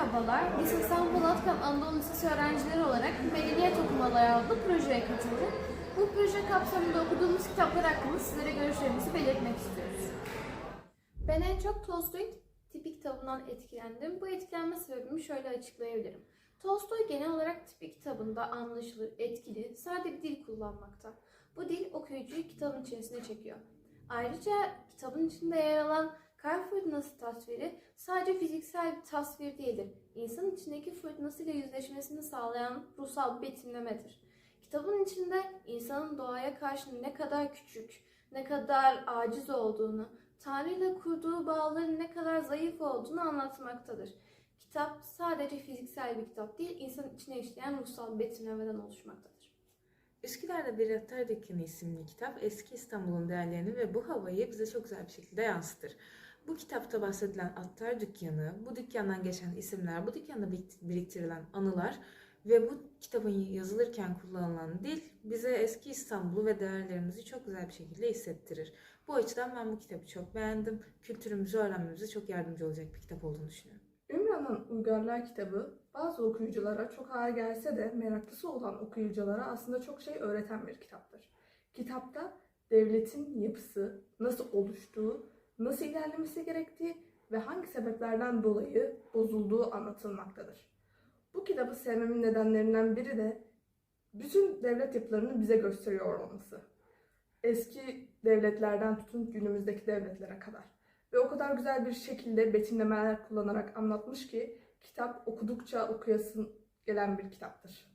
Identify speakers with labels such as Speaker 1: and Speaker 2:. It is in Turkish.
Speaker 1: Merhabalar, biz Hasan Polatkan Anadolu Lisesi öğrencileri olarak Medeniyet Okumaları adlı projeye katıldık. Bu proje kapsamında okuduğumuz kitaplar hakkında sizlere görüşlerimizi belirtmek istiyoruz. Ben en çok Tolstoy tipi kitabından etkilendim. Bu etkilenme sebebimi şöyle açıklayabilirim. Tolstoy genel olarak tipi kitabında anlaşılır, etkili, sade bir dil kullanmakta. Bu dil okuyucuyu kitabın içerisine çekiyor. Ayrıca kitabın içinde yer alan fırtınası tasviri sadece fiziksel bir tasvir değildir. İnsanın içindeki fırtınasıyla yüzleşmesini sağlayan ruhsal bir betimlemedir. Kitabın içinde insanın doğaya karşı ne kadar küçük, ne kadar aciz olduğunu, Tanrı ile kurduğu bağların ne kadar zayıf olduğunu anlatmaktadır. Kitap sadece fiziksel bir kitap değil, insanın içine işleyen ruhsal betimlemeden oluşmaktadır.
Speaker 2: Üsküdar'da bir Attar Dükkanı isimli kitap eski İstanbul'un değerlerini ve bu havayı bize çok güzel bir şekilde yansıtır. Bu kitapta bahsedilen Attar Dükkanı, bu dükkandan geçen isimler, bu dükkanda birik- biriktirilen anılar ve bu kitabın yazılırken kullanılan dil bize eski İstanbul'u ve değerlerimizi çok güzel bir şekilde hissettirir. Bu açıdan ben bu kitabı çok beğendim. Kültürümüzü öğrenmemize çok yardımcı olacak bir kitap olduğunu düşünüyorum.
Speaker 3: Ümran'ın Uygarlar kitabı bazı okuyuculara çok ağır gelse de meraklısı olan okuyuculara aslında çok şey öğreten bir kitaptır. Kitapta devletin yapısı, nasıl oluştuğu, gerektiği ve hangi sebeplerden dolayı bozulduğu anlatılmaktadır. Bu kitabı sevmemin nedenlerinden biri de bütün devlet yapılarını bize gösteriyor olması. Eski devletlerden tutun günümüzdeki devletlere kadar. Ve o kadar güzel bir şekilde betimlemeler kullanarak anlatmış ki kitap okudukça okuyasın gelen bir kitaptır.